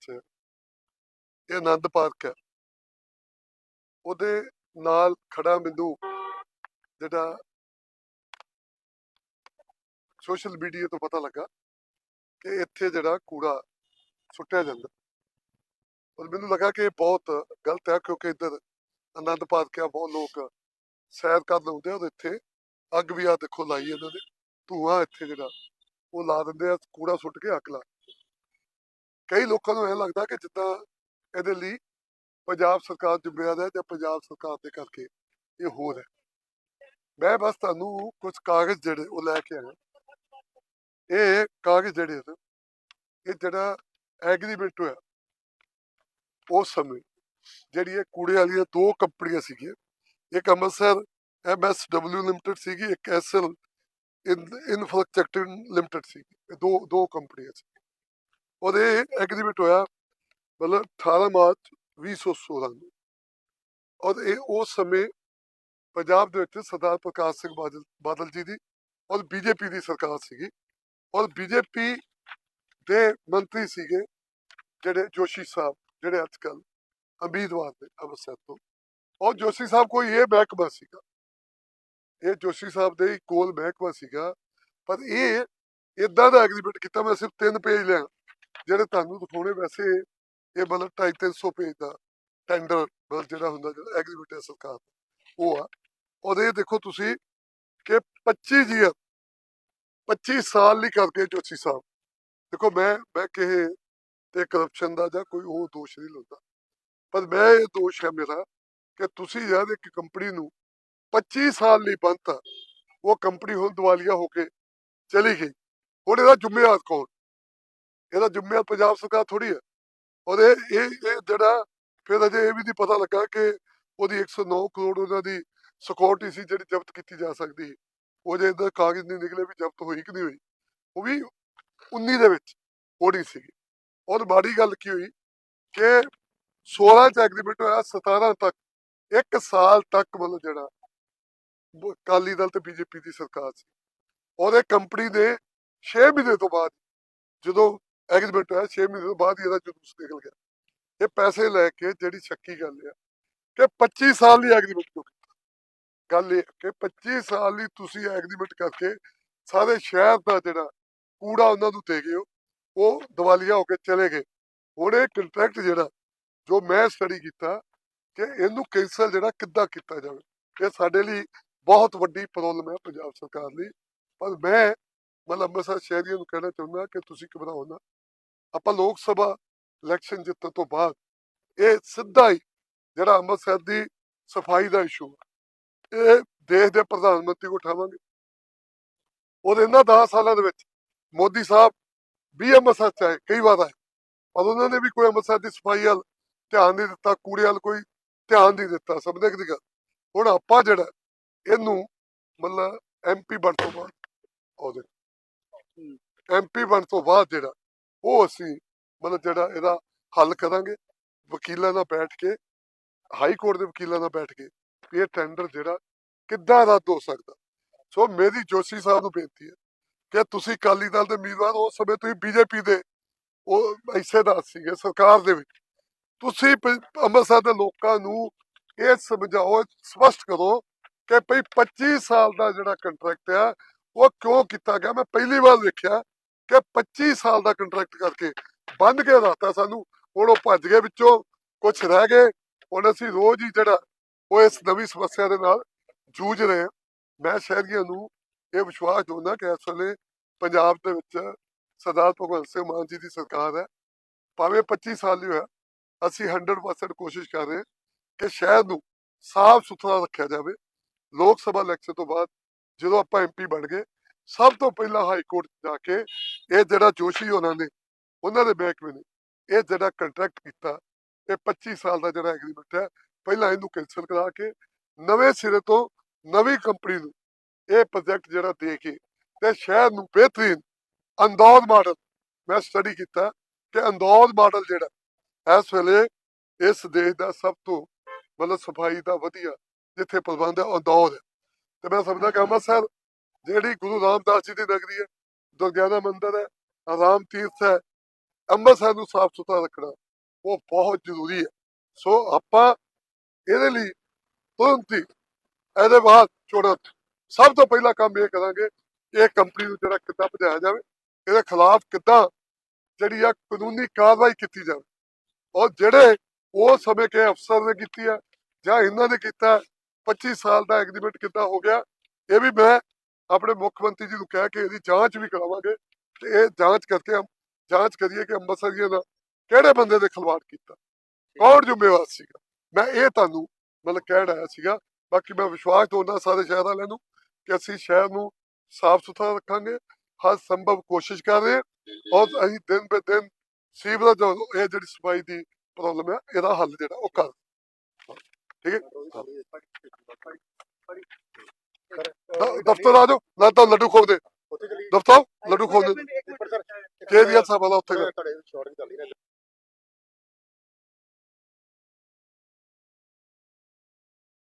ਵਿੱਚ ਇਹ ਆਨੰਦ ਪਾਰਕ ਹੈ। ਉਹਦੇ ਨਾਲ ਖੜਾ ਮੈਨੂੰ ਜਿਹੜਾ ਸੋਸ਼ਲ ਮੀਡੀਆ ਤੋਂ ਪਤਾ ਲੱਗਾ ਕਿ ਇੱਥੇ ਜਿਹੜਾ ਕੂੜਾ ਸੁੱਟਿਆ ਜਾਂਦਾ। ਔਰ ਮੈਨੂੰ ਲੱਗਾ ਕਿ ਇਹ ਬਹੁਤ ਗਲਤ ਹੈ, ਕਿਉਂਕਿ ਇੱਧਰ ਆਨੰਦ ਪਾਰਕ ਆ, ਬਹੁਤ ਲੋਕ ਸੈਰ ਕਰਨ ਆਉਂਦੇ ਆ ਔਰ ਇੱਥੇ ਅੱਗ ਵੀ ਆ ਦੇਖੋ ਲਾਈ ਇਹਨਾਂ ਨੇ। ਧੂਆਂ ਇੱਥੇ ਜਿਹੜਾ ਉਹ ਲਾ ਦਿੰਦੇ ਆ, ਕੂੜਾ ਸੁੱਟ ਕੇ ਅੱਗ ਲਾ ਕਈ ਲੋਕਾਂ ਨੂੰ ਇਹ ਲੱਗਦਾ ਕਿ ਜਿੱਦਾਂ ਇਹਦੇ ਲਈ ਪੰਜਾਬ ਸਰਕਾਰ ਜ਼ਿੰਮੇਵਾਰ ਹੈ ਜਾਂ ਪੰਜਾਬ ਸਰਕਾਰ ਦੇ ਕਰਕੇ ਇਹ ਹੋ। ਰਿਹਾ ਮੈਂ ਬਸ ਤੁਹਾਨੂੰ ਕੁਝ ਕਾਗਜ਼ ਜਿਹੜੇ ਉਹ ਲੈ ਕੇ ਆਇਆ। ਇਹ ਕਾਗਜ਼ ਜਿਹੜੇ ਇਹ ਜਿਹੜਾ ਐਗਰੀਮੈਂਟ ਹੋਇਆ, ਉਸ ਸਮੇਂ ਜਿਹੜੀ ਇਹ ਕੂੜੇ ਵਾਲੀਆਂ ਦੋ ਕੰਪਨੀਆਂ ਸੀਗੀਆਂ, ਇੱਕ ਅੰਮ੍ਰਿਤਸਰ ਐਮਐਸਡਬਲਯੂ ਲਿਮਟਿਡ ਸੀਗੀ, ਇੱਕ ਐਸਐਲ ਇਨਫਰਾਸਟ੍ਰਕਚਰ ਲਿਮਟਿਡ ਸੀ ਇਹ ਦੋ ਦੋ ਕੰਪਨੀਆਂ ਸੀ। ਉਹਦੇ ਐਗਰੀਮੈਂਟ ਹੋਇਆ, ਮਤਲਬ 18 ਮਾਰਚ 2016 ਨੂੰ। ਔਰ ਇਹ ਉਸ ਸਮੇਂ ਪੰਜਾਬ ਦੇ ਵਿੱਚ ਸਰਦਾਰ ਪ੍ਰਕਾਸ਼ ਸਿੰਘ ਬਾਦਲ ਬਾਦਲ ਜੀ ਦੀ ਔਰ ਬੀਜੇਪੀ ਦੀ ਸਰਕਾਰ ਸੀਗੀ। ਔਰ ਬੀਜੇਪੀ ਦੇ ਮੰਤਰੀ ਸੀਗੇ ਜਿਹੜੇ ਜੋਸ਼ੀ ਸਾਹਿਬ, ਜਿਹੜੇ ਅੱਜ ਕੱਲ ਉਮੀਦਵਾਰ ਨੇ ਅੰਮ੍ਰਿਤਸਰ ਤੋਂ। ਔਰ ਜੋਸ਼ੀ ਸਾਹਿਬ ਕੋਈ ਇਹ ਮਹਿਕਮਾ ਸੀਗਾ। ਇਹ ਜੋਸ਼ੀ ਸਾਹਿਬ ਦੇ ਕੋਲ ਮਹਿਕਮਾ ਸੀਗਾ। ਪਰ ਇਹ ਇਦਾਂ ਦਾ ਐਗਰੀਮੈਂਟ ਕੀਤਾ, ਮੈਂ ਸਿਰਫ ਤਿੰਨ ਪੇਜ ਲਿਆ। ਜਿਹੜੇ ਤੁਹਾਨੂੰ ਦਿਖਾਉਣੇ ਵੈਸੇ ਇਹ ਮਤਲਬ 250 ਪੇਜ ਦਾ ਟੈਂਡਰ ਮਤਲਬ ਜਿਹੜਾ ਹੁੰਦਾ ਜਿਹੜਾ ਐਗਰੀਮੈਂਟ ਹੈ ਸਰਕਾਰ ਉਹ ਆ। ਔਰ ਇਹ ਦੇਖੋ ਤੁਸੀਂ ਕਿ 25 ਜੀਅਰ 25 ਸਾਲ ਲਈ ਕਰਕੇ ਜੋਸ਼ੀ ਸਾਹਿਬ। ਦੇਖੋ ਮੈਂ ਮੈਂ ਕਿਸੇ ਤੇ ਕਰਪਸ਼ਨ ਦਾ ਜਾਂ ਕੋਈ ਉਹ ਦੋਸ਼ ਨਹੀਂ ਲਾਉਂਦਾ। ਪਰ ਮੈਂ ਇਹ ਦੋਸ਼ ਹੈ ਮੇਰਾ ਕਿ ਤੁਸੀਂ ਯਾਰ ਇੱਕ ਕੰਪਨੀ ਨੂੰ 25 ਸਾਲ ਲਈ ਬੰਨਤਾ ਉਹ ਕੰਪਨੀ ਹੁਣ ਦਿਵਾਲੀਆ ਹੋ ਕੇ ਚਲੀ ਗਈ। ਹੁਣ ਇਹਦਾ ਜ਼ਿੰਮੇਵਾਰ ਕੌਣ? ਇਹਦਾ ਜ਼ਿੰਮੇਵਾਰ ਪੰਜਾਬ ਸਰਕਾਰ ਥੋੜੀ ਹੈ। ਔਰ ਇਹ ਇਹ ਜਿਹੜਾ ਫਿਰ ਅਜੇ ਇਹ ਵੀ ਨਹੀਂ ਪਤਾ ਲੱਗਾ ਕਿ ਉਹਦੀ 109 ਕਰੋੜ ਉਹਨਾਂ ਦੀ ਸਿਕਿਉਰਿਟੀ ਸੀ ਜਿਹੜੀ ਜ਼ਬਤ ਕੀਤੀ ਜਾ ਸਕਦੀ ਉਹ ਜੇ ਇਹਦਾ ਕਾਗਜ਼ ਨਹੀਂ ਨਿਕਲੇ ਵੀ ਜ਼ਬਤ ਹੋਈ ਕਿ ਨਹੀਂ ਹੋਈ। ਉਹ ਵੀ 19 ਦੇ ਵਿੱਚ ਹੋਣੀ ਸੀ ਔਰ ਮਾੜੀ ਗੱਲ ਕੀ ਹੋਈ ਕਿ 16 ਚ ਐਗਰੀਮੈਂਟ ਹੋਇਆ 17 ਤੱਕ, ਇੱਕ ਸਾਲ ਤੱਕ ਮਤਲਬ ਜਿਹੜਾ ਬ- ਅਕਾਲੀ ਦਲ ਤੇ ਬੀਜੇਪੀ ਦੀ ਸਰਕਾਰ ਸੀ। ਔਰ ਇਹ ਕੰਪਨੀ ਦੇ 6 ਮਹੀਨੇ ਤੋਂ ਬਾਅਦ ਜਦੋਂ ਐਗਰੀਮੈਂਟ ਹੋਇਆ 6 ਮਹੀਨੇ ਤੋਂ ਬਾਅਦ ਇਹਦਾ ਜਲੂਸ ਨਿਕਲ ਗਿਆ। ਇਹ ਪੈਸੇ ਲੈ ਕੇ ਜਿਹੜੀ ਸ਼ੱਕੀ ਗੱਲ ਆ, ਕਿ 25 ਸਾਲ ਲਈ ਐਗਰੀਮੈਂਟ ਕਿਉਂ ਗੱਲ ਇਹ ਕਿ 25 ਸਾਲ ਲਈ ਤੁਸੀਂ ਐਗਰੀਮੈਂਟ ਕਰਕੇ ਸਾਰੇ ਸ਼ਹਿਰ ਦਾ ਜਿਹੜਾ ਕੂੜਾ ਉਹਨਾਂ ਨੂੰ ਦੇ ਗਏ ਹੋ, ਉਹ ਦਿਵਾਲੀਆ ਹੋ ਕੇ ਚਲੇ ਗਏ। ਹੁਣ ਇਹ ਕੰਟਰੈਕਟ ਜਿਹੜਾ, ਜੋ ਮੈਂ ਸਟੱਡੀ ਕੀਤਾ, ਕਿ ਇਹਨੂੰ ਕੈਂਸਲ ਜਿਹੜਾ ਕਿੱਦਾਂ ਕੀਤਾ ਜਾਵੇ। ਇਹ ਸਾਡੇ ਲਈ ਬਹੁਤ ਵੱਡੀ ਪ੍ਰੋਬਲਮ ਹੈ ਪੰਜਾਬ ਸਰਕਾਰ ਲਈ। ਪਰ ਮੈਂ ਮਤਲਬ ਅੰਮ੍ਰਿਤਸਰ ਸ਼ਹਿਰੀਆਂ ਨੂੰ ਕਹਿਣਾ ਚਾਹੁੰਦਾ ਕਿ ਤੁਸੀਂ ਘਬਰਾਓ ਨਾ। ਆਪਾਂ ਲੋਕ ਸਭਾ ਇਲੈਕਸ਼ਨ ਜਿੱਤਣ ਤੋਂ ਬਾਅਦ ਇਹ ਸਿੱਧਾ ਹੀ ਜਿਹੜਾ ਅੰਮ੍ਰਿਤਸਰ ਦੀ ਸਫ਼ਾਈ ਦਾ ਇਸ਼ੂ ਇਹ ਦੇਸ਼ ਦੇ ਪ੍ਰਧਾਨ ਮੰਤਰੀ ਕੋ ਉਠਾਵਾਂਗੇ। ਉਹਦੇ ਇਹਨਾਂ 10 ਸਾਲਾਂ ਦੇ ਵਿੱਚ ਮੋਦੀ ਸਾਹਿਬ ਵੀ ਅੰਮ੍ਰਿਤਸਰ ਚ ਆਏ ਕਈ ਵਾਰ ਆਏ ਪਰ ਉਹਨਾਂ ਨੇ ਵੀ ਕੋਈ ਅੰਮ੍ਰਿਤਸਰ ਦੀ ਸਫ਼ਾਈ ਵੱਲ ਧਿਆਨ ਨਹੀਂ ਦਿੱਤਾ ਕੂੜੇ ਵੱਲ ਕੋਈ ਧਿਆਨ ਨਹੀਂ ਦਿੱਤਾ ਸਮਝਦੇ ਕਿ ਗੱਲ? ਹੁਣ ਆਪਾਂ ਜਿਹੜਾ ਇਹਨੂੰ ਮਤਲਬ ਐਮਪੀ ਬਣ ਤੋਂ ਬਾਅਦ ਉਹਦੇ ਐਮਪੀ ਬਣ ਤੋਂ ਬਾਅਦ ਜਿਹੜਾ ਉਹ ਅਸੀਂ ਮਤਲਬ ਜਿਹੜਾ ਇਹਦਾ ਹੱਲ ਕਰਾਂਗੇ, ਵਕੀਲਾਂ ਨਾਲ ਬੈਠ ਕੇ, ਹਾਈ ਕੋਰਟ ਦੇ ਵਕੀਲਾਂ ਨਾਲ ਬੈਠ ਕੇ ਇਹ ਟੈਂਡਰ ਜਿਹੜਾ ਕਿੱਦਾਂ ਰੱਦ ਹੋ ਸਕਦਾ। ਸੋ ਮੇਰੀ ਜੋਸ਼ੀ ਸਾਹਿਬ ਨੂੰ ਬੇਨਤੀ ਹੈ ਕਿ ਤੁਸੀਂ ਅਕਾਲੀ ਦਲ ਦੇ ਉਮੀਦਵਾਰ ਉਸ ਸਮੇਂ ਤੁਸੀਂ ਬੀਜੇਪੀ ਦੇ ਉਹ ਹਿੱਸੇਦਾਰ ਸੀਗੇ, ਸਰਕਾਰ ਦੇ ਵਿੱਚ। ਤੁਸੀਂ ਅੰਮ੍ਰਿਤਸਰ ਦੇ ਲੋਕਾਂ ਨੂੰ ਇਹ ਸਮਝਾਓ ਸਪਸ਼ਟ ਕਰੋ ਕਿ ਭਈ 25 ਸਾਲ ਦਾ ਜਿਹੜਾ ਕੰਟਰੈਕਟ ਆ, ਉਹ ਕਿਉਂ ਕੀਤਾ ਗਿਆ? ਮੈਂ ਪਹਿਲੀ ਵਾਰ ਵੇਖਿਆ ਕਿ 25 ਸਾਲ ਦਾ ਕੰਟਰੈਕਟ ਕਰਕੇ ਬੰਦ ਕੇ ਰਾਤਾ ਸਾਨੂੰ। ਹੁਣ ਉਹ ਭੱਜ ਗਏ ਵਿੱਚੋਂ ਕੁਝ ਰਹਿ ਗਏ। ਹੁਣ ਅਸੀਂ ਰੋਜ਼ ਹੀ ਜਿਹੜਾ ਉਹ ਇਸ ਨਵੀਂ ਸਮੱਸਿਆ ਦੇ ਨਾਲ ਜੂਝ ਰਹੇ ਹਾਂ। ਮੈਂ ਸ਼ਹਿਰੀਆਂ ਨੂੰ ਇਹ ਵਿਸ਼ਵਾਸ ਦਿੰਦਾ ਕਿ ਇਸ ਵੇਲੇ ਪੰਜਾਬ ਦੇ ਵਿੱਚ ਸਰਦਾਰ ਭਗਵੰਤ ਸਿੰਘ ਮਾਨ ਜੀ ਦੀ ਸਰਕਾਰ ਹੈ। ਭਾਵੇਂ 25 ਸਾਲ ਹੀ ਹੋਇਆ ਅਸੀਂ 100% ਕੋਸ਼ਿਸ਼ ਕਰ ਰਹੇ ਹਾਂ ਕਿ ਸ਼ਹਿਰ ਨੂੰ ਸਾਫ਼ ਸੁਥਰਾ ਰੱਖਿਆ ਜਾਵੇ। ਲੋਕ ਸਭਾ ਇਲੈਕਸ਼ਨ ਤੋਂ ਬਾਅਦ ਜਦੋਂ ਆਪਾਂ ਐਮਪੀ ਬਣ ਗਏ, ਸਭ ਤੋਂ ਪਹਿਲਾਂ ਹਾਈ ਕੋਰਟ ਜਾ ਕੇ ਇਹ ਜਿਹੜਾ ਜੋਸ਼ੀ ਉਹਨਾਂ ਨੇ, ਉਹਨਾਂ ਦੇ ਮਹਿਕਮੇ ਨੇ, ਇਹ ਜਿਹੜਾ ਕੰਟਰੈਕਟ ਕੀਤਾ, ਇਹ 25 ਸਾਲ ਦਾ ਜਿਹੜਾ ਐਗਰੀਮੈਂਟ ਹੈ, ਪਹਿਲਾਂ ਇਹਨੂੰ ਕੈਂਸਲ ਕਰਾ ਕੇ ਨਵੇਂ ਸਿਰੇ ਤੋਂ ਨਵੀਂ ਕੰਪਨੀ ਨੂੰ ਇਹ ਪ੍ਰੋਜੈਕਟ ਜਿਹੜਾ ਦੇ ਕੇ ਤੇ ਸ਼ਹਿਰ ਨੂੰ ਬਿਹਤਰੀਨ ਅੰਦੌਰ ਮਾਡਲ ਮੈਂ ਸਟੱਡੀ ਕੀਤਾ ਕਿ ਅੰਦੌਰ ਮਾਡਲ ਜਿਹੜਾ ਇਸ ਵੇਲੇ ਇਸ ਦੇਸ਼ ਦਾ ਸਭ ਤੋਂ ਮਤਲਬ ਸਫ਼ਾਈ ਦਾ ਵਧੀਆ ਜਿੱਥੇ ਪ੍ਰਬੰਧ ਹੈ ਉਹ ਹੈ। ਤੇ ਮੈਂ ਸਮਝਦਾ ਕਿ ਅੰਮ੍ਰਿਤਸਰ ਜਿਹੜੀ ਗੁਰੂ ਰਾਮਦਾਸ ਜੀ ਦੀ ਨਗਰੀ ਹੈ ਦੁਰਗਿਆਨਾ ਮੰਦਿਰ ਹੈ ਆਰਾਮ ਤੀਰਥ ਹੈ, ਅੰਮ੍ਰਿਤਸਰ ਨੂੰ ਸਾਫ਼ ਸੁਥਰਾ ਰੱਖਣਾ ਉਹ ਬਹੁਤ ਜ਼ਰੂਰੀ ਹੈ। ਸੋ ਆਪਾਂ ਇਹਦੇ ਲਈ ਤੁਰੰਤ ਹੀ ਇਹਦੇ ਬਾਅਦ ਚੋਣਾਂ ਸਭ ਤੋਂ ਪਹਿਲਾ ਕੰਮ ਇਹ ਕਰਾਂਗੇ ਕਿ ਇਹ ਕੰਪਨੀ ਨੂੰ ਜਿਹੜਾ ਕਿੱਦਾਂ ਭਜਾਇਆ ਜਾਵੇ, ਇਹਦੇ ਖਿਲਾਫ ਕਿੱਦਾਂ ਜਿਹੜੀ ਆ ਕਾਨੂੰਨੀ ਕਾਰਵਾਈ ਕੀਤੀ ਜਾਵੇ। ਔਰ ਜਿਹੜੇ ਉਹ ਸਮੇਂ ਕੇ ਅਫਸਰ ਨੇ ਕੀਤੀ ਹੈ ਜਾਂ ਇਹਨਾਂ ਨੇ ਕੀਤਾ 25 ਸਾਲ ਦਾ ਐਗਰੀਮੈਂਟ ਕਿੱਦਾਂ ਹੋ ਗਿਆ, ਇਹ ਵੀ ਮੈਂ ਆਪਣੇ ਮੁੱਖ ਮੰਤਰੀ ਜੀ ਨੂੰ ਕਹਿ ਕੇ ਇਹਦੀ ਜਾਂਚ ਵੀ ਕਰਾਵਾਂਗੇ ਤੇ ਇਹ ਜਾਂਚ ਕਰਕੇ ਹਮ, ਜਾਂਚ ਕਰੀਏ ਕਿ ਅੰਮ੍ਰਿਤਸਰੀਆਂ ਦਾ ਕਿਹੜੇ ਬੰਦੇ ਦੇ ਖਿਲਵਾੜ ਕੀਤਾ, ਕੌਣ ਜ਼ਿੰਮੇਵਾਰ ਸੀਗਾ? ਮੈਂ ਇਹ ਤੁਹਾਨੂੰ ਮਤਲਬ ਕਹਿਣ ਆਇਆ ਸੀਗਾ, ਬਾਕੀ ਮੈਂ ਵਿਸ਼ਵਾਸ ਦਵਾਉਂਦਾ ਸਾਰੇ ਸ਼ਹਿਰ ਵਾਲਿਆਂ ਨੂੰ ਕਿ ਅਸੀਂ ਸ਼ਹਿਰ ਨੂੰ ਸਾਫ਼ ਸੁਥਰਾ ਰੱਖਾਂਗੇ, ਹਰ ਸੰਭਵ ਕੋਸ਼ਿਸ਼ ਕਰ ਰਹੇ ਔਰ ਅਸੀਂ ਦਿਨ ਬੇ ਦਿਨ ਸੀਵਰੇਜ ਇਹ ਜਿਹੜੀ ਸਫ਼ਾਈ ਦੀ ਪ੍ਰੋਬਲਮ ਹੈ, ਇਹਦਾ ਹੱਲ ਜਿਹੜਾ ਉਹ ਕਰ ਠੀਕ ਹੈ। ਦ- ਦਫ਼ਤਰ ਆ ਜਾਓ ਨਾ ਤਾਂ ਲੱਡੂ ਖੋਦੇ ਦਫ਼ਤਰ ਆਓ, ਲੱਡੂ ਖੋਦੇ ਕੇਰੀਆ ਸਾਹਿਬ ਵਾਲਾ ਉੱਥੇ ਤੁਹਾਡੇ ਸ਼ੋਰਟ ਚੱਲ ਰਹੀ ਹੈ